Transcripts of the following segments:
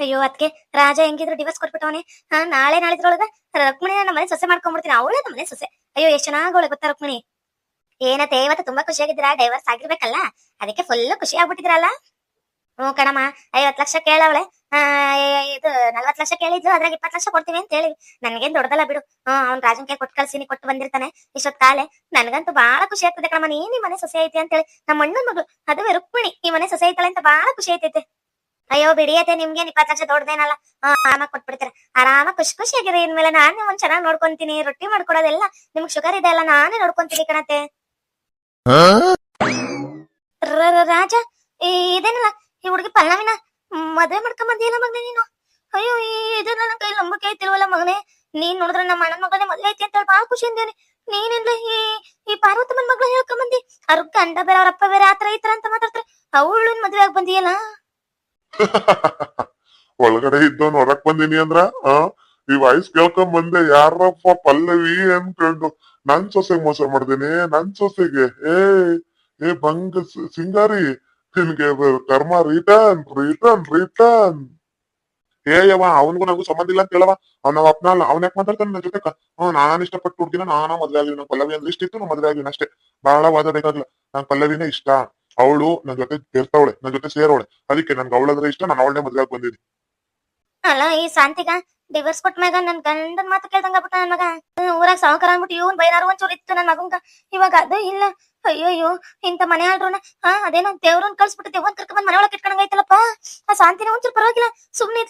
ಅಯ್ಯೋ ಅದಕ್ಕೆ ರಾಜ ಹೆಂಗಿದ್ರು ಡಿವೋರ್ಸ್ ಕೊಟ್ಬಿಟ್ಟವನೆ? ಹಾ, ನಾಳೆ ನಾಳಿದ್ರೊಳಗ ರುಕ್ಮಿಣಿ ನಮ್ಮ ಮನೆ ಸೊಸೆ ಮಾಡ್ಕೊಂಡ್ಬಿಡ್ತೀನಿ ಅವಳೇ ನಮ್ಮ ಮನೆ ಸೊಸೆ. ಅಯ್ಯೋ, ಎಷ್ಟು ಚೆನ್ನಾಗ್ ಗೊತ್ತಾ ರುಕ್ಮಿಣಿ? ಏನತ್ತೆ, ಇವತ್ತು ತುಂಬಾ ಖುಷಿಯಾಗಿದ್ದೀರಾ ಡೈವರ್ಸ್ ಆಗಿರ್ಬೇಕಲ್ಲ? ಅದಕ್ಕೆ ಫುಲ್ ಖುಷಿ ಆಗ್ಬಿಟ್ಟಿದ್ರಲ್ಲ ಹ್ಞೂ ಕಣಮ್ಮ ಐವತ್ ಲಕ್ಷ ಕೇಳವಳೆ. ಇದು ನಲ್ವತ್ ಲಕ್ಷ ಕೇಳಿದ್ಲು ಅದ್ರಾಗ ಇಪ್ಪತ್ ಲಕ್ಷ ಕೊಡ್ತೀವಿ ಅಂತ ಹೇಳಿ. ನನ್ಗೇನ್ ದೊಡ್ಡದಲ್ಲ ಬಿಡು. ಹ್ಮ್ ಅವ್ನ್ ರಾಜನ್ ಕೈ ಕೊಟ್ಟು ಕಳ್ಸಿನಿ ಕೊಟ್ಟು ಬಂದಿರ್ತಾನೆ ಇಷ್ಟೊತ್ ಕಾಲೆ. ನನ್ಗಂತೂ ಬಹಳ ಖುಷಿ ಆಗ್ತದೆ ಕಣಮ್ಮ ನೀನ್ ಈ ಮನೆ ಸೊಸೆ ಐತಿ ಅಂತ ಹೇಳಿ ನಮ್ಮ ಅಣ್ಣನ ಮಗಳು ಅದುವೇ ರುಕ್ಮಿಣಿ ಈ ಮನೆ ಸೊಸೆ ಐತಳೆ ಅಂತ ಬಹಳ ಖುಷಿ ಐತೈತೆ ಅಯ್ಯೋ ಬಿಡಿಯತ್ತೆ ನಿಮ್ಗೆ ಇಪ್ಪತ್ತು ಲಕ್ಷ ದೊಡ್ಡದೇನಲ್ಲ. ಆರಾಮಾಗಿ ಕೊಟ್ಬಿಡ್ತೀರ. ಆರಾಮ ಖುಷಿ ಖುಷಿಯಾಗಿರಿ ಇನ್ಮೇಲೆ. ನಾನೇ ಒಂದ್ ಚೆನ್ನಾಗಿ ನೋಡ್ಕೊಂತೀನಿ ರೊಟ್ಟಿ ಮಾಡ್ಕೊಡೋದೆಲ್ಲ ನಿಮ್ಗ್ ಶುಗರ್ ಇದೆ ಅಲ್ಲ ನಾನೇ ನೋಡ್ಕೊಂತೀನಿ ಕಣತೆ ರಾಜ ಇದೇನಲ್ಲ ಈ ಹುಡುಗಿ ಪಲ್ಲವಿನ ಮದ್ವೆ ಮಾಡ್ಕೊಂಡ್ ಬಂದಿಯಲ್ಲ ಮಗನೇ ನೀನು? ಅಯ್ಯೋ ಇದು ನನ್ನ ಕೈ ನಂಬಿಕೆ ಐತಿಲ್ವಲ್ಲ ಮಗನೇ? ನೀನ್ ನೋಡಿದ್ರೆ ನಮ್ಮ ಅಣ್ಣನ ಮಗನೇ ಮದ್ವೆ ಐತಿ ಅಂತ ಭಾಳ ಖುಷಿ ಅಂದೇನಿ ನೀನಿಲ್ಲ ಈ ಈ ಪಾರ್ವತಮ್ಮನ ಮಗಳ ಹೇಳ್ಕೊಂಡ್ ಬಂದಿ? ಅವ್ರ ಗಂಡ ಬೇರೆ, ಅವ್ರ ಬೇರೆ ಆತರ ಈ ತರ ಅಂತ ಮಾತಾಡ್ತಾರೆ. ಅವಳು ಮದ್ವೆ ಆಗಿ ಬಂದಿಯಲ್ಲ? ಒಳಗಡೆ ಇದ್ದವನ್ ಹೊರಕ್ ಬಂದಿನಿ ಅಂದ್ರ, ಆ, ಈ ವಾಯ್ಸ್ ಕೇಳ್ಕೊಂಡ್ ಬಂದೆ ಯಾರಪ್ಪ ಪಲ್ಲವಿ ಅನ್ಕೊಂಡು ನನ್ ಸೊಸೆಗೆ ಮೋಸ ಮಾಡ್ದೇನೆ, ನನ್ ಸೊಸೆಗೆ, ಏ ಏ ಬಂಗ ಸಿಂಗಾರಿ ನಿನ್ಗೆ ಬ- ಕರ್ಮ ರಿಟರ್ನ್ ರಿಟರ್ನ್ ರಿಟರ್ನ್ ಏ ಯವ್ವ ಅವನ್ಗೂ ನನಗೂ ಸಂಬಂಧ ಇಲ್ಲ ಅಂತ ಹೇಳವ ಅವ್ನ ನಮ್ಮ ಅಪ್ಪನ ಅಲ್ಲ ಅವ್ನ ಯಾಕೆ ಮಾತಾಡ್ತಾನೆ ನನ್ನ ಜೊತೆ ಹ್ಮ್ ನಾನ್ ಇಷ್ಟಪಟ್ಟು ಹುಡ್ಗಿನ ನಾನ ಮದ್ವೆ ಆಗಿಲ್ಲ ನಂಗೆ ಪಲ್ಲವಿ ಅಂದ್ರೆ ಇಷ್ಟ ಇತ್ತು ನಾ ಮದ್ವೆ ಆಗಿಲ್ಲ ಅಷ್ಟೇ ಬಹಳ ವಾದ ಬೇಕಾಗಿಲ್ಲ ನಂಗೆ ಪಲ್ಲವಿನೇ ಇಷ್ಟ ಅವಳು ನನ್ ಜೊತೆ ಸೇರ್ತಾವಳೆ ನನ್ ಜೊತೆ ಸೇರೋಳೆ ಅದಕ್ಕೆ ನನ್ಗೆ ಅವಳಂದ್ರೆ ಇಷ್ಟ ನಾನು ಅವಳನ್ನೇ ಮದ್ವೆ ಆಗಿ ಬಂದಿದ್ದೀನಿ ಅಲ್ಲ ಈ ಶಾಂತಿಗ ಡಿವೋರ್ಸ್ ಕೊಟ್ಟ ಮ್ಯಾಗ ನನ್ ಗಂಡನ್ ಮಾತು ಕೇಳ್ದಂಗ ಬಿಟ್ಟ ನನ್ ಮಗ. ಊರಾಗ ಸಾವುಕಾರ ಅನ್ಬಿಟ್ಟು ಇವನ್ ಬೈನಾರು ಒಂಚೂರು ಇತ್ತು ನನ್ ಮಗಂಗ. ಇವಾಗ ಅದು ಇಲ್ಲ. ಅಯ್ಯೋ ಅಯ್ಯೋ ಇಂತ ಮನೆ ಆಡ್ರೋನ ಹಾ, ಅದೇನೋ ದೇವ್ರನ್ ಕಳ್ಸ್ಬಿಟ್ಟು ದೇವ್ರನ್ ಕರ್ಕೊಂಡ್ ಮನೆ ಒಳಗೆ ಇಟ್ಕೊಂಡಂಗ ಐತಲ್ಲಪ್ಪ ಆ ಶಾಂತಿನ ಒಂಚೂರು ಪರವಾಗಿಲ್ಲ. ಸುಮ್ನೆ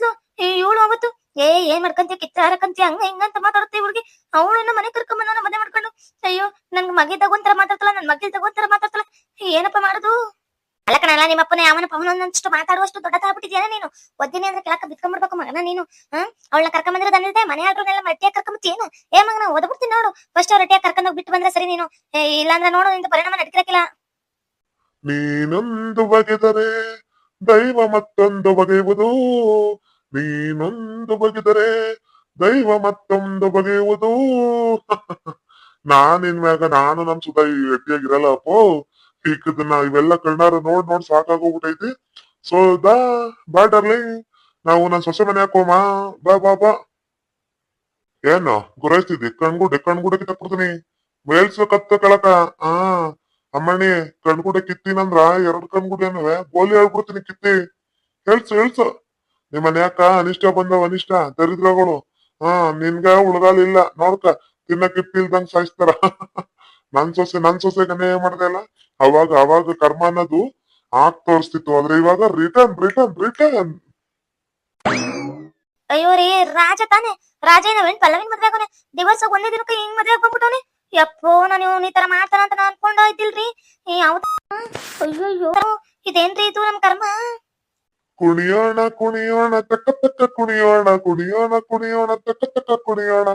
ಈ ಇವಳು ಅವತ್ತು. ಏ, ಏನ್ ಮಾಡ್ಕಂತಿ ಕಿತ್ತ ಹಾರಕಂತಿ ಹಂಗ ಹಿಂಗ ಅಂತ ಮಾತಾಡುತ್ತೆ ಹುಡುಗಿ. ಅವಳನ್ನ ಮನೆ ಕರ್ಕೊಂಡ್ ಬಂದ ಮನೆ ಮಾಡ್ಕೊಂಡು. ಅಯ್ಯೋ ನನ್ ಮಗಿ ತಗೊಂತರ ಮಾತಾಡ್ತಲ್ಲ, ನನ್ ಮಗಿಲ್ ತಗೊಂತರ ಮಾತಾಡ್ತಲ್ಲ. ಏನಪ್ಪ ಮಾಡುದು? ಅಲ್ಲ ಕಣಲ್ಲ ನಿಮ್ಮಪ್ಪನ ಯಾವನ ಪವನೊಂದಷ್ಟು ಮಾತಾಡುವಷ್ಟು ದೊಡ್ಡ ಆಗ್ಬಿಟ್ಟಿದ್ಯಾನ ನೀನು. ಒದ್ದಿನಿ ಅಂದ್ರೆ ಕೆಳಕ ಬಿತ್ಕೊಂಡ್ಬಿಡ್ಬೇಕು ಮಗನ ನೀನು ಹ್ಮ್ ಅವಳನ್ನ ಕರ್ಕೊಂಡ್ ಬಂದಿರೋದನ್ನಲ್ದೆ ಮನೆ ಆಡ್ರನ್ನೆಲ್ಲ ಏನು? ಏ ಮಗನ ಓದ್ಬಿಡ್ತೀನಿ ನೋಡು. ಫಸ್ಟ್ ಅವ್ರ ರೆಟ್ಟಿಯಾಗ ಕರ್ಕೊಂಡು ಹೋಗಿ ಬಿಟ್ಟು ಬಂದ್ರೆ ಸರಿ ನೀನು. ಇಲ್ಲಾಂದ್ರೆ ನೋಡು, ನಿಂದ ಪರಿಣಾಮ ನಡ್ಕಿರಕಿಲ್ಲ. ನೀನೊಂದು ಬಗೆದರೆ, ದೈವ ಮತ್ತೊಂದು ಬಗೆಯುವುದು. ನೀನೊಂದು ಬಗೆದರೆ, ದೈವ ಮತ್ತೊಂದು ಬಗೆಯುವುದು. ನಾನ್ ಇನ್ಮ್ಯಾಗ ನಾನು ನಮ್ ಸುಧಾ ಗಟ್ಟಿಯಾಗಿರಲ್ಲ ಅಪ್ಪೋ ಈಗದನ್ನ ಇವೆಲ್ಲ ಕಣ್ಣಾರ ನೋಡ್ ನೋಡ್ ಸಾಕಾಗೋಗ್ಬಿಟ್ಟೈತಿ ಸೊ ಬಾ ಬಾ ಡರ್ಲಿಂಗ್. ನಾವು ನನ್ ಸೊಸೆ ಮನೆ ಹಾಕೋಮ. ಬಾ ಬಾ ಬಾ. ಏನು ಗುರಾಯಿಸ್ತಿದ್ದಿ? ಕಣ್ಗುಡೆ ಕಣ್ಗುಡೆ ಕಿತ್ತಕ್ಬಿಡ್ತೀನಿ. ಮೇಲ್ಸು ಕತ್ತ ಕೆಳಕ. ಆ, ಅಮ್ಮಣ್ಣಿ ಕಣ್ಗುಡೆ ಕಿತ್ತಿನಂದ್ರ ಎರಡ್ ಕಣ್ಗುಡೆನವೆ ಗೋಲಿ ಹೇಳ್ಬಿಡ್ತೀನಿ ಕಿತ್ತಿ. ಹೇಳ್ಸು ಹೇಳ್ಸು. ನಿಮ್ ಮನ್ಯಾಕ ಅನಿಷ್ಟ ಬಂದವ, ಅನಿಷ್ಟ. ದರಿದ್ರಗಳು. ಹಾ, ನಿನ್ಗ ಉಳ್ಗಾಲಿಲ್ಲ. ನೋಡ್ಕ ತಿನ್ನ ಕಿತ್ತಿಲ್ದಂಗ್ ಸಾಯಿಸ್ತಾರ. ನನ್ ಸೊಸೆ ನನ್ ಸೊಸೆಗನೇ ಮಾಡ್ದಲ್ಲ ಅವಾಗ ಅವಾಗ ಕರ್ಮ ಅನ್ನೋದು ಆಗ್ ತೋರಿಸ್ತಿತ್ತು ಆದ್ರೆ ಇವಾಗ ರಿಟರ್ನ್ ರಿಟರ್ನ್ ರಿಟರ್ನ್ ಅಯ್ಯೋ ರೀ ರಾಜ ತಾನೆ. ರಾಜ ಏನವೇನ್ ಪಲ್ಲವಿನ ಮದ್ವೆ ಆಗೋನೆ. ದಿವಸ ಒಂದೇ ದಿನಕ್ಕೆ ಹಿಂಗ್ ಮದ್ವೆ ಆಗ್ಬಿಟ್ಟವನೆ ಯಪ್ಪೋ ನಾನು ಇವ್ನ್ ಈ ತರ ಮಾಡ್ತಾನ ಅಂತ ನಾನು ಅನ್ಕೊಂಡ ಇದ್ದಿಲ್ರಿ ಯಾವ ಅಯ್ಯೋ ಇದೇನ್ರಿ ಇದು ನಮ್ ಕರ್ಮ? ಕುಣಿಯೋಣ ಕುಣಿಯೋಣ ತಕ್ಕ ತಕ್ಕ ಕುಣಿಯೋಣ ಕುಣಿಯೋಣ ಕುಣಿಯೋಣ ತಕ್ಕ ತಕ್ಕ ಕುಣಿಯೋಣ.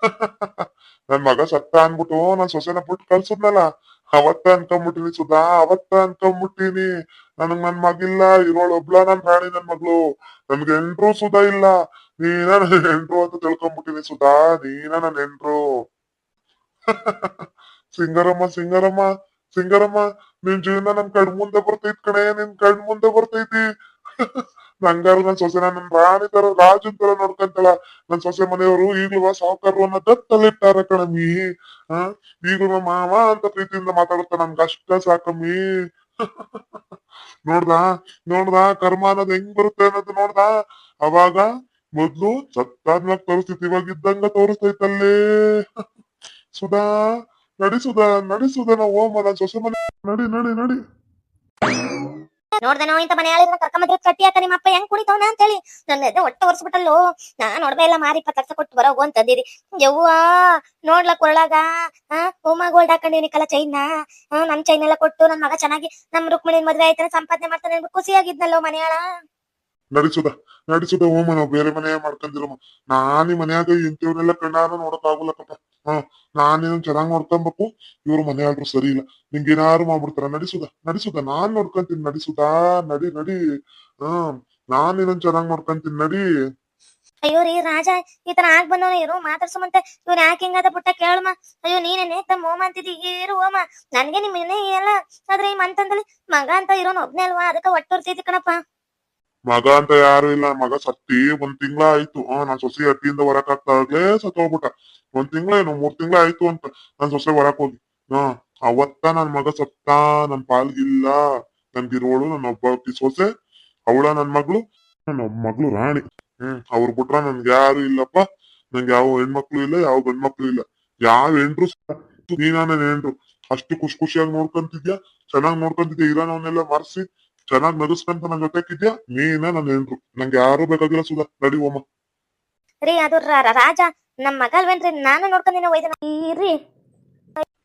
ನನ್ ಮಗ ಸತ್ತ ಅನ್ಬಿಟ್ಟು ನನ್ ಸೊಸೆನ ಬಿಟ್ಟು ಕಳ್ಸದ್ನಲ್ಲ, ಅವತ್ತ ಅನ್ಕೊಂಬಿಟ್ಟಿನಿ ಸುಧಾ, ಅವತ್ತ ಅನ್ಕೊಂಬಿಟ್ಟಿನಿ. ನನಗ್ ನನ್ ಮಗಿಲ್ಲ ಇರೋಳೊಬ್ಳ ನನ್ ರಾಣಿ ನನ್ ಮಗಳು. ನನ್ಗೆ ಎಂಟ್ರು ಸುಧಾ ಇಲ್ಲ. ನೀನ ನನ್ ಹೆಂಡ್ರು ಅಂತ ತಿಳ್ಕೊಂಬಿಟ್ಟಿನಿ ಸುಧಾ, ನೀನ ನನ್ ಹೆಂಡ್ರು ಸಿಂಗರಮ್ಮ ಸಿಂಗರಮ್ಮ ಸಿಂಗರಮ್ಮ, ನಿನ್ ಜೀವನ ನನ್ ಕಣ್ ಮುಂದೆ ಬರ್ತೈತಿ ಕಣೆ, ನಿನ್ ಕಣ್ ಮುಂದೆ ಬರ್ತೈತಿ. ನಂಗಾರು ನನ್ ಸೊಸೆನ ನನ್ ರಾಣಿ ತರ, ರಾಜನ್ ತರ ನೋಡ್ಕಂತಳ ನನ್ ಸೊಸೆ ಮನೆಯವರು ಈಗ್ಲೂ ಸಾವುಕಾರರು ಅನ್ನೋ ದತ್ತಲ್ಲಿಟ್ಟಾರ ಕಣಮ್ಮಿ. ಹ ಈಗ್ಲೂ ಮಾವ ಅಂತ ಪ್ರೀತಿಯಿಂದ ಮಾತಾಡುತ್ತ ನನ್ಗ ಅಷ್ಟ ಸಾಕಮ್ಮಿ. ನೋಡ್ದಾ? ನೋಡ್ದಾ? ಕರ್ಮ ಅನ್ನೋದು ಹೆಂಗ್ ಬರುತ್ತೆ ಅನ್ನೋದು ನೋಡ್ದಾ? ಅವಾಗ ಮೊದ್ಲು ಸತ್ತಾದ್ಮೇಲೆ ಪರಿಸ್ಥಿತಿ ಇವಾಗ ಇದ್ದಂಗ ತೋರಿಸ್ತೈತಲ್ಲೇ. ಸುಧಾ, ನಡಿ ಸುಧಾ ನಡಿ ಸುಧಾ ನಾವು ಹೋಮ ನನ್ ಸೊಸೆ ಮನೆ ನಡಿ ನಡಿ ನಡಿ. ನೋಡ್ದೆ ನಾವು ಇಂತ ಮನೆ ಆಳಿದ್ರೆ ಕರ್ಕೊಂಬಂದ್ರೆ ಕಟ್ಟಿ ಹಾಕ ನಿಮ್ಮ ಅಪ್ಪ ಹೆಂಗ್ ಕುಣಿತವನ ಅಂತ ಹೇಳಿ ನನ್ನ ಎದೆ ಒಟ್ಟ ಒರ್ಸ್ಬಿಟ್ಟಲ್ಲೋ. ನಾ ನೋಡ್ಬೇ ಇಲ್ಲ ಮಾರಿ ಇಪ್ಪತ್ತು ಲಕ್ಷ ಕೊಟ್ಟು ಬರೋಗು ಅಂತಂದಿರಿ ಯವ್ವ ನೋಡ್ಲಕ್ ಒಳಗ ಆ, ಹೋಮ ಗೋಲ್ಡ್ ಹಾಕೊಂಡಿನಿ ಕಲ ಚೈನ್ನ ಹ್ಮ್ ನಮ್ ಚೈನ್ ಎಲ್ಲ ಕೊಟ್ಟು ನನ್ ಮಗ ಚೆನ್ನಾಗಿ ನಮ್ ರುಕ್ಮಿಣಿನ್ ಮದ್ವೆ ಆಯ್ತಾನೆ ಸಂಪಾದನೆ ಮಾಡ್ತಾನೆ ಅನ್ಬಿಟ್ಟು ಖುಷಿಯಾಗಿದ್ನಲ್ಲೋ ಮನೆಯಾಳ. ನಡಿಸುದ ನಡಿಸುದ ಹೋಮ, ನಾವು ಬೇರೆ ಮನೆ ಮಾಡ್ಕೊಂಡಿರಮ್ಮ ನಾನ್ ಮನೆಯಾಗ ಮನ್ಯಾಗ ಇಂಥವ್ನೆಲ್ಲ ಕಣ್ಣಾರ ನೋಡಕ್ ಆಗುಲ್ಲಕ್ಕಪ್ಪ ಹಾ ನಾನೇನು ಚೆನ್ನಾಗ್ ನೋಡ್ಕೊಂಬೇಕು ಇವ್ರ ಮನೆ ಆಡ್ರು ಸರಿ ಇಲ್ಲ. ನಿಂಗೆ ಏನಾರು ಮಾಡ್ಬಿಡ್ತಾರ? ನಡಿಸುದ ನಡಿಸುದ ನಾನ್ ನೋಡ್ಕೊಂತೀನಿ ನಡಿಸುದಾ ನಡಿ ನಡಿ. ಹ್ಮ್ ನಾನ್ ಇನ್ನೊಂದ್ ಚೆನ್ನಾಗ್ ನೋಡ್ಕೊಂತೀನಿ ನಡಿ. ಅಯ್ಯೋ ರೀ ರಾಜ ಈ ತರ ಆಗ್ ಬಂದವನ ಇರು ಮಾತಾಡ್ಸಮಂತೆ. ಇವ್ನ ಯಾಕೆ ಹಿಂಗಾದ ಪುಟ್ಟ ಕೇಳಮ್ಮ ಅಯ್ಯೋ ನೀನೇನೆ ತಮ್ಮ ಓಮ ಅಂತಿದ್ದಿ? ಇರು ಓಮ. ನನ್ಗೆ ನಿಮ್ ಇನ್ನೇ ಎಲ್ಲ ಆದ್ರೆ ಈ ಮಂತಂದಲ್ಲಿ ಮಗ ಅಂತ ಇರೋನ್ ಒಬ್ನೇ ಅಲ್ವಾ? ಅದಕ್ಕ ಒಟ್ಟುರ್ತಿದ್ದಿ ಕಣಪ್ಪ. ಮಗ ಅಂತ ಯಾರು ಇಲ್ಲ. ಮಗ ಸತ್ತಿ ಒಂದ್ ತಿಂಗಳ ಆಯ್ತು ಆ ನಾ ಸೊಸಿ ಹಟ್ಟಿಯಿಂದ ಹೊರಕ್ ಆಗ್ತಾಗ್ಲೇ ಸತ್ ಹೋಗ್ಬಿಟ್ಟ ಒಂದ್ ತಿಂಗಳ ಏನು, ಮೂರ್ ತಿಂಗಳ ಆಯ್ತು ಅಂತ. ನನ್ ಸೊಸೆ ಹೊರಕ್ ಹೋಗಿ ಹಾ, ಅವತ್ತ ನನ್ ಮಗ ಸತ್ತ, ನನ್ ಪಾಲ್ಗಿಲ್ಲ. ನನ್ಗಿರೋಳು ನನ್ನ ಒಬ್ಬ ಸೊಸೆ, ಅವಳ ನನ್ ಮಗಳು ನನ್ನ ಮಗಳು ರಾಣಿ. ಹ್ಮ್, ಅವ್ರ ಬಿಟ್ರ ನನ್ಗೆ ಯಾರು ಇಲ್ಲಪ್ಪ. ನಂಗೆ ಯಾವ ಹೆಣ್ಮಕ್ಳು ಇಲ್ಲ, ಯಾವ ಗಂಡ್ಮಕ್ಳು ಇಲ್ಲ. ಯಾವ ಹೆಂಡ್ರು ನೀನಾ ನನ್ ಹೆಂಡ್ರು. ಅಷ್ಟು ಖುಷಿ ಖುಷಿಯಾಗಿ ನೋಡ್ಕೊಂತಿದ್ಯಾ? ಚೆನ್ನಾಗ್ ನೋಡ್ಕೊಂತಿದ್ಯಾ? ಇರೋನವನ್ನೆಲ್ಲ ಮರ್ಸಿ, ಚೆನ್ನಾಗ್ ನಗಸ್ಕಂತ ನನ್ ಜೊತೆಗಿದ್ಯಾ ನೀನ ನನ್ ಹೆಂಡ್ರು. ನಂಗೆ ಯಾರು ಬೇಕಾಗಿಲ್ಲ ಸುಧಾ. ನಡಿ ಹೋಮ. ರೀ, ಅದು ರಾಜ. ನಮ್ ಮಗ ಅಲ್ವೇನ್ರಿ? ನಾನು ನೋಡ್ಕೊಂಡಿನ ಒಯ್ದನ ಇರ್ರಿ.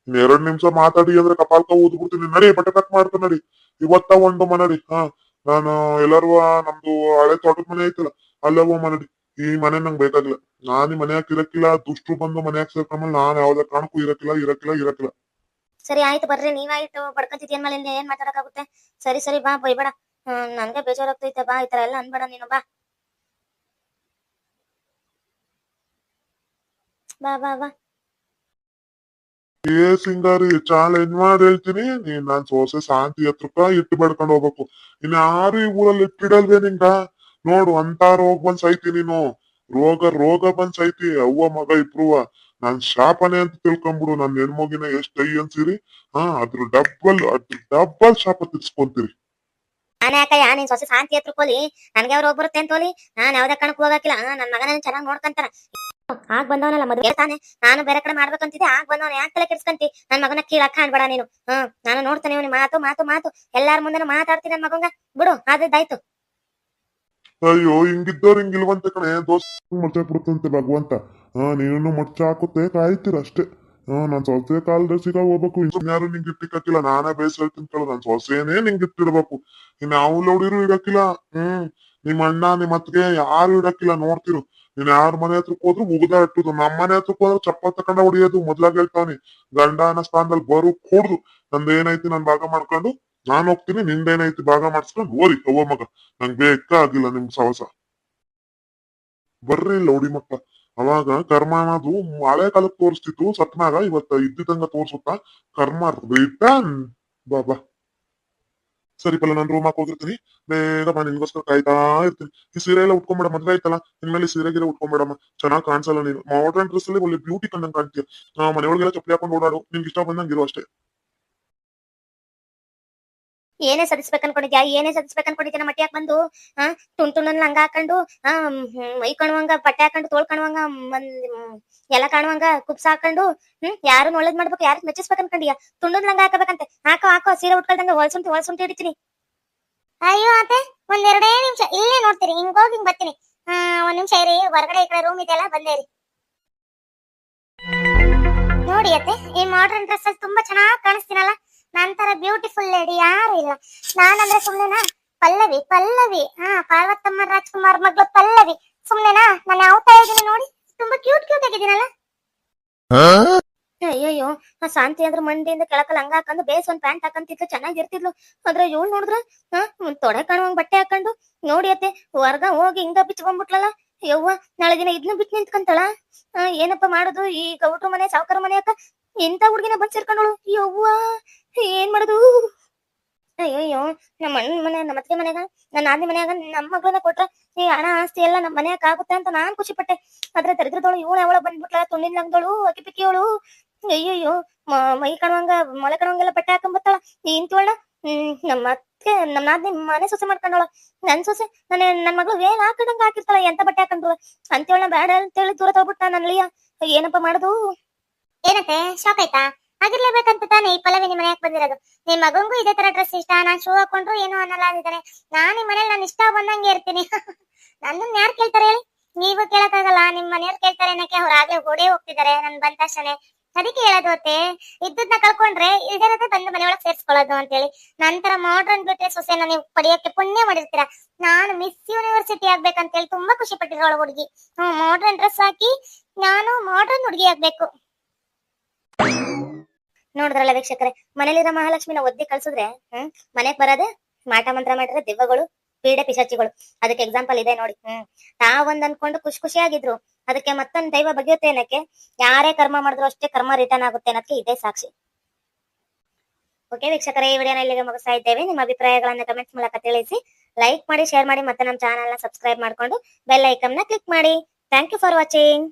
ಇನ್ ಎರಡ್ ನಿಮಿಷ ಮಾತಾಡಿ ಅಂದ್ರೆ ಕಪಾಲ್ಕ ಊದ್ಬಿಡ್ತೀನಿ. ನಡಿ ಬಟ್ಟೆ ಮಾಡ್ತಾನೆ ನಡಿ. ಇವತ್ತ ಒಂದು ಮನಡಿ ಹಾ ನಾನು ಎಲ್ಲಾರು ನಮ್ದು ಹಳೆ ತೋಟದ ಮನೆ ಐತಲ್ಲ ಅಲ್ಲೇ ಮನಡಿ ನಡಿ. ಈ ಮನೆ ನಂಗ್ ಬೇಕಾಗಿಲ್ಲ. ನಾನ್ ಈ ಮನ್ಯಾಗ ಇರಕ್ಕಿಲ್ಲ ದುಷ್ಟ್ರು ಬಂದು ಮನ್ಯಾಗ ಸೇರ್ಕೊಂಡ್ಮೇಲೆ ನಾನ್ ಯಾವ್ದೇ ಕಾಣಕ್ಕೂ ಇರಕ್ಕಿಲ್ಲ ಇರಕ್ಕಿಲ್ಲ ಇರಕ್ಕಿಲ್ಲ ಸರಿ ಆಯ್ತು ಬರ್ರಿ. ನೀವಾಯ್ತು ಬಡ್ಕೊಂತಿದ್ಯನ್ ಮೇಲೆ ಏನ್ ಮಾತಾಡಕಾಗುತ್ತೆ ಸರಿ ಸರಿ ಬಾ ಬೈಬೇಡ. ನನ್ಗೆ ಬೇಜಾರಾಗ್ತೈತೆ ಬಾ ಈ ತರ ಎಲ್ಲ ಅನ್ಬೇಡ ನೀನು ಬಾ. ಬಾ ಬಾ ಬಾ ಏ ಸಿಂಗಾರಿ ಚಾಲೆಂಜ್ ಮಾಡಿ ಹೇಳ್ತೀನಿ ನೀನ್ ನಾನ್ ಸೋಸೆ ಶಾಂತಿ ಹತ್ರಕ್ಕ ಇಟ್ಟು ಬೆಡ್ಕೊಂಡು ಹೋಗ್ಬೇಕು ಇನ್ ಯಾರು ಈ ಊರಲ್ಲಿ ಇಟ್ಟಿಡಲ್ವೇ ನಿಂಗ ನೋಡು ಅಂತ ರೋಗ ಬಂದ್ ಸೈತಿ ನೀನು ರೋಗ ರೋಗ ಬಂದ್ ಸೈತಿ ಅವ್ವ ಮಗ ಇಬ್ರುವ ನಾನ್ ಶಾಪನೆ ಅಂತ ತಿಳ್ಕೊಂಬಿಡು ನನ್ ಹೆಣ್ಮಗಿನ ಎಷ್ಟ್ ಕೈ ಅನ್ಸಿರಿ ಹಾ ಅದ್ರ ಡಬ್ಬಲ್ ಅದ್ರ ಡಬ್ಬಲ್ ಶಾಪ ತಿರ್ಸ್ಕೊಂತೀರಿ ನಾನು ಯಾಕಯ್ಯ ನೀನ್ ಸೊಸೆ ಶಾಂತಿ ಹತ್ರ ಕೋಲಿ ನನ್ಗೆ ಅವ್ರು ಹೋಗ್ ಬರುತ್ತೆ ಅಂತೋಲಿ ನಾನ್ ಯಾವ್ದೇ ಕಣಕ್ ಹೋಗಕ್ಕಿಲ್ಲ ಆ, ನನ್ ಮಗನ ಚೆನ್ನಾಗಿ ನೋಡ್ಕಂತಾರ ಆಗ್ ಬಂದವನಲ್ಲ ಮದುವೆ ತಾನೆ? ನಾನು ಬೇರೆ ಕಡೆ ಮಾಡ್ಬೇಕಂತಿದ್ದೆ, ಆಗ್ ಬಂದವನ. ಯಾಕೆ ತಲೆ ಕೆಡ್ಸ್ಕಂತಿ? ನನ್ ಮಗನ ಕೀಳಕ್ಕ ಕಾಣ್ಬೇಡ ನೀನು. ಹ್ಮ್, ನಾನು ನೋಡ್ತಾನೆ ಇವ್ನಿ ಮಾತು ಮಾತು ಮಾತು. ಎಲ್ಲಾರ ಮುಂದೆ ಮಾತಾಡ್ತೀನಿ ನನ್ ಮಗಂಗ. ಬಿಡು, ಆದದ್ದಾಯ್ತು. ಅಯ್ಯೋ, ಹಿಂಗಿದ್ದವ್ರು ಹಿಂಗಿಲ್ವಂತ ಕಣೆ. ದೋಸ್ತ ಮುಚ್ಚಾಕ್ ಬಿಡುತ್ತಂತೆ ಭಗವಂತ. ಹಾ, ನೀನು ಮುಚ್ಚ ಹಾಕುತ್ತೆ, ಕಾಯ್ತೀರ ಅಷ್ಟೇ. ಹಾ, ನಾನ್ ಸೊಸೆ ಕಾಲದರ್ಸಿಗ ಹೋಗ್ಬೇಕು. ಯಾರು ನಿಂಗೆ ಇಟ್ಟಿಕ್ಕಿಲ್ಲ. ನಾನೇ ಬೇಸ್ ಹೇಳ್ತೀನಿ ನನ್ ಸೊಸೆನೇ ನಿಂಗೆ ಇಟ್ಟಿರ್ಬೇಕು. ಇನ್ ಯಾವ ಲೌಡಿರು ಇಡಕ್ಕಿಲ್ಲ. ಹ್ಮ್, ನಿಮ್ ಅಣ್ಣ, ನಿಮ್ ಅತ್ಗೆ ಯಾರು ಇಡಕ್ಕಿಲ್ಲ. ನೋಡ್ತಿರು. ನೀನ್ ಯಾರ ಮನೆ ಹತ್ರಕ್ ಹೋದ್ರು ಮುಗ್ದ ಇಟ್ಟುದು ನಮ್ಮ ಮನೆ ಹತ್ರಕ್ ಹೋದ್ರೆ ಚಪ್ಪ ತಕೊಂಡ ಹೊಡಿಯೋದು. ಮೊದ್ಲಾಗ ಹೇಳ್ತಾವನಿ ಗಂಡ ಅನ್ನೋ ಸ್ಥಾನದಲ್ಲಿ ಬರು ಕೂಡ್ದು. ನಂದೇನೈತಿ ನನ್ ಭಾಗ ಮಾಡ್ಕೊಂಡು, ನಾನ್ ಹೋಗ್ತೀನಿ ನಿಂದೇನೈತಿ ಭಾಗ ಮಾಡ್ಸ್ಕೊಂಡು ಓರಿ ಅವ್ವ ಮಗ, ನಂಗ್ ಬೇಕಾಗಿಲ್ಲ ನಿಮ್ ಸವಸ ಬರ್ರಿ ಲೌಡಿ ಮಕ್ಕ ಅವಾಗ ಕರ್ಮ ಅನ್ನೋದು ಹಳೆ ಕಾಲಕ್ಕೆ ತೋರಿಸ್ತಿತ್ತು. ಸತ್ನಾಗ ಇವತ್ತ ಇದ್ದಿದ್ದಂಗ ತೋರ್ಸುತ್ತಾ. ಕರ್ಮ ರಿಟರ್ನ್ ಬಾಬಾ ಸರಿ ಪಲ್ಲ, ನಾನು ರೂಮ್ ಹೋಗಿರ್ತೀನಿ. ಬೇಗ ಬಾ ನಿನ್ಗೋಸ್ಕರ ಕಾಯ್ತಾ ಇರ್ತೀನಿ. ಈ ಸೀರೆ ಎಲ್ಲ ಉಟ್ಕೊಂಬೇಡ ಮದ್ವೆ ಆಯ್ತಲ್ಲ? ಈ ಸೀರೆ ಗಿರೆ ಉಟ್ಕೊಂಬೇಡಮ್ಮ. ಚೆನ್ನಾಗಿ ಕಾಣಿಸಲ್ಲ ನೀನು. ಮಾಡರ್ನ್ ಡ್ರೆಸ್ ಅಲ್ಲಿ ಒಳ್ಳೆ ಬ್ಯೂಟಿ ಕಂಡಂಗ್ ಕಾಣ್ತೀಯ. ಮನೆಯೊಳಗೆಲ್ಲ ಚಪ್ಪಲಿ ಹಾಕೊಂಡು ಓಡಾಡು. ನಿನ್ಗೆ ಇಷ್ಟ ಬಂದಂಗೆ ಇರು ಅಷ್ಟೇ. ಏನೇ ಸದಿಸ್ಬೇಕು ಅನ್ಕೊಂಡಿದ್ಯಾ ಏನೇ ಸದಿಸ್ಬೇಕು ಅನ್ಕೊಂಡಿದ್ಯಾ ನಮ್ಮ ಮಟ್ಯಾಕ್ ಬಂದು? ಆ ತುಂಡ್ ತುಂಡನ್ ಲಂಗ ಹಾಕೊಂಡು ಆ ಮ್, ಮೈ ಕಾಣುವಂಗ ಬಟ್ಟೆ ಹಾಕೊಂಡು ತೋಳ್ ಕಾಣುವಂಗ ಮಂದ್ ಮ್, ಎಲ್ಲ ಕಾಣುವಂಗ ಕುಪ್ಸ ಹಾಕೊಂಡು ಹ್ಮ್ ಯಾರು ಒಳ್ಳೇದ್ ಮಾಡ್ಬೇಕು ಯಾರು ಮೆಚ್ಚಿಸ್ಬೇಕು ಅನ್ಕೊಂಡಿದ್ಯಾ ತುಂಡನ್ ಲಂಗ ಹಾಕಬೇಕಂತೆ. ಹಾಕೋ ಹಾಕೋ ಸೀರೆ ಉಟ್ಕೊಳ್ದಂಗ ಹೊಳ್ಸುಂಟಿ ಹೊಳ್ಸುಂಟಿ ಹಿಡಿತೀನಿ. ಅಯ್ಯೋ ಅತ್ತೆ ಒಂದೆರಡೇ ನಿಮಿಷ. ಇಲ್ಲೇ ನೋಡ್ತೀರಿ ಹಿಂಗ್ ಹೋಗಿ ಹಿಂಗ್ ಬರ್ತೀನಿ. ಆ ಒಂದ್ ನಿಮಿಷ ಇರಿ ಹೊರಗಡೆ ಈ ಕಡೆ ರೂಮ್ ಇದೆಯಲ್ಲ ಬಂದೇ ಇರಿ. ನೋಡಿ ಅತ್ತೆ ಈ ಮಾಡರ್ನ್ ಡ್ರೆಸ್ ಅಲ್ಲಿ ತುಂಬಾ ಚೆನ್ನಾಗಿ ಕಾಣಿಸ್ತೀನಲ್ಲ? ನಂತರ ಬ್ಯೂಟಿಫುಲ್ ಲೇಡಿ ಯಾರು ಇಲ್ಲ. ನಾನಂದ್ರೆ ಸುಮ್ನೆನಾ? ಪಲ್ಲವಿ ಪಲ್ಲವಿ. ಹಾ ಪಾರ್ವತಮ್ಮ ರಾಜ್ಕುಮಾರ್ ಮಗಳು ಪಲ್ಲವಿ. ಸುಮ್ನೆನಾ? ನಾನು ಯಾವ ತರ ಇದೀನಿ ನೋಡಿ. ತುಂಬಾ ಕ್ಯೂಟ್ ಕ್ಯೂಟ್ ಆಗಿದ್ದೀನಲ್ಲ. ಅಯ್ಯಯ್ಯೋ ಆ ಶಾಂತಿ ಅಂದ್ರೆ ಮಂಡಿಯಿಂದ ಕೆಳಕಲ್ ಹಂಗ ಹಾಕೊಂಡು ಬೇಸ್ ಒಂದ್ ಪ್ಯಾಂಟ್ ಹಾಕಂತಿದ್ಲು ಚೆನ್ನಾಗಿರ್ತಿದ್ಲು ಆದ್ರೆ ಇವಳು ನೋಡಿದ್ರ ಹಾ ತೊಡೆ ಕಾಣುವಂಗ್ ಬಟ್ಟೆ ಹಾಕೊಂಡು ನೋಡಿ ಅತ್ತೆ ಹೊರ್ಗ ಹೋಗಿ ಹಿಂಗ ಬಿಚ್ಕೊಂಡ್ಬಿಟ್ಲಲ್ಲ. ಯವ್ವ ನಾಳೆ ದಿನ ಇದನ್ನ ಬಿಟ್ಟು ನಿಂತ್ಕಂತಾಳ ಏನಪ್ಪ ಮಾಡೋದು? ಈ ಗೌಡ್ರ ಮನೆ ಸಾವುಕಾರ ಮನೆ ಅಕ್ಕ? ಎಂತ ಹುಡುಗಿನ ಬಂದ್ ಸೇರ್ಕೊಂಡಳು ಯವ್ವ ಏನ್ ಮಾಡುದು? ಅಯ್ಯಯ್ಯೋ ನಮ್ಮ ಅಣ್ಣ ಮನೆ ನಮ್ಮ ಅತ್ತೆ ಮನೆಗ ನನ್ನ ಆದ್ನಿ ಮನ್ಯಾಗ ನಮ್ಮ ಮಗಳನ್ನ ಕೊಟ್ರ ಈ ಹಣ, ಆಸ್ತಿ ಎಲ್ಲ ನಮ್ಮ ಮನ್ಯಾಗ ಆಗುತ್ತೆ ಅಂತ ನಾನ್ ಖುಷಿ ಪಟ್ಟೆ ಆದ್ರೆ ದರಿದ್ರದೋಳು ಇವಳು ಅವಳ ಬಂದ್ಬಿಟ್ಲ, ತುಂಡಿನ ಲಂಗದೋಳು ಅಕ್ಕಿ ಪಿಕ್ಕಿಯವಳು. ಅಯ್ಯಯ್ಯೋ, ಮ- ಕಾಣುವಂಗ, ಮೊಳೆ ಕಣವಂಗೆಲ್ಲ ಬಟ್ಟೆ ಹಾಕೊಂಬತ್ತಾಳ ಹ್ಮ್ ನಮ್ಮ ಅತ್ತೆ ನಮ್ಮ ನಾದ್ನಿ ಮನೆ ಸೊಸೆ ಮಾಡ್ಕೊಂಡೋಳ ನನ್ ಸೊಸೆ ನನ್ನ ನನ್ ಮಗಳು ವೇಲ್ ಹಾಕೊಂಡಂಗ ಹಾಕಿರ್ತಾಳ. ಎಂತ ಬಟ್ಟೆ ಹಾಕೊಂಡ್ರು? ಅಂತೇಳ ಬೇಡ ಅಂತೇಳಿ ದೂರ ತಗೊಬಿಟ್ಟ ನನ್ನ ಅಳಿಯ. ಏನಪ್ಪ ಮಾಡುದು? ಏನತ್ತೆ ಶಾಕ್ ಆಯ್ತಾ? ಆಗಿರ್ಲೇಬೇಕಂತ ತಾನೇ ಈ ಪಲ್ಲವಿ ನಿಮ್ಮ ಮನೆಯಾಗ ಬಂದಿರೋದು. ನಿಮ್ ಮಗಂಗೂ ಇದೇ ತರ ಡ್ರೆಸ್ ಇಷ್ಟ? ನಾನ್ ಶೂ ಹಾಕೊಂಡ್ರು ಏನು ಅನ್ನಲ್ಲ ಅಂದಿದ್ದಾನೆ. ನಾನ್ ನಿಮ್ ಮನೇಲಿ ನಾನು ಇಷ್ಟ ಬಂದಂಗೆ ಇರ್ತೀನಿ. ನನ್ನನ್ನ ಯಾರು ಕೇಳ್ತಾರೆ ಹೇಳಿ? ನೀವು ಕೇಳಕ್ಕಾಗಲ್ಲ. ನಿಮ್ ಮನೆಯವ್ರು ಕೇಳ್ತಾರೆ ಏನಕ್ಕೆ ಅವ್ರು ಆಗ್ಲೇ ಓಡೇ ಹೋಗ್ತಿದ್ದಾರೆ. ನನ್ ಬಂದ ತಕ್ಷಣ ಅದಕ್ಕೆ ಹೇಳೋದು ಅತ್ತೆ, ಇದ್ದದ್ನ ಕಳ್ಕೊಂಡ್ರೆ ಇದೇ ಬಂದು ಮನೆಯೊಳಗೆ ಸೇರ್ಸ್ಕೊಳ್ಳೋದು ಅಂತೇಳಿ. ನಂತರ ಮಾಡ್ರನ್ ಬ್ಯೂಟಿ ಸೊಸೆನ ನೀವು ಪಡೆಯೋಕೆ ಪುಣ್ಯ ಮಾಡಿರ್ತೀರಾ? ನಾನು ಮಿಸ್ ಯೂನಿವರ್ಸಿಟಿ ಆಗ್ಬೇಕಂತೇಳಿ ತುಂಬಾ ಖುಷಿ ಪಟ್ಟಿರೋಳು ಹುಡುಗಿ. ಹ್ಮ್ ಮಾಡ್ರನ್ ಡ್ರೆಸ್ ಹಾಕಿ ನಾನು ಮಾಡ್ರನ್ ಹುಡುಗಿ ಆಗ್ಬೇಕು. ನೋಡಿದ್ರಲ್ಲ ವೀಕ್ಷಕರೇ, ಮನೇಲಿರೋ ಮಹಾಲಕ್ಷ್ಮಿನ ಒದ್ದಿ ಕಳ್ಸಿದ್ರೆ, ಹ್ಮ್, ಮನೆಗ್ ಬರೋದೆ ಮಾಟ ಮಂತ್ರ ಮಾಡಿದ್ರೆ ದೆವ್ವಗಳು, ಪೀಡೆ ಪಿಶಾಚಿಗಳು ಅದಕ್ಕೆ ಎಕ್ಸಾಂಪಲ್ ಇದೆ ನೋಡಿ, ಹ್ಮ್. ತಾವೊಂದ್ ಅನ್ಕೊಂಡು ಖುಷಿ ಖುಷಿಯಾಗಿದ್ರು, ಅದಕ್ಕೆ ಮತ್ತೊಂದು ದೈವ ಬಗೆಯುತ್ತೆ ಏನಕ್ಕೆ ಯಾರೇ ಕರ್ಮ ಮಾಡಿದ್ರು ಅಷ್ಟೇ ಕರ್ಮ ರಿಟರ್ನ್ ಆಗುತ್ತೆ ಅನ್ನೋದಕ್ಕೆ ಇದೇ ಸಾಕ್ಷಿ. ಓಕೆ ವೀಕ್ಷಕರೇ, ಈ ವಿಡಿಯೋನ ಇಲ್ಲಿಗೆ ಮುಗಿಸ್ತಾ ಇದ್ದೇವೆ. ನಿಮ್ಮ ಅಭಿಪ್ರಾಯಗಳನ್ನ ಕಮೆಂಟ್ಸ್ ಮೂಲಕ ತಿಳಿಸಿ ಲೈಕ್ ಮಾಡಿ ಶೇರ್ ಮಾಡಿ, ಮತ್ತೆ ನಮ್ಮ ಚಾನಲ್ನ ಸಬ್ಸ್ಕ್ರೈಬ್ ಮಾಡ್ಕೊಂಡು ಬೆಲ್ ಐಕನ್ನ ಕ್ಲಿಕ್ ಮಾಡಿ. Thank you for watching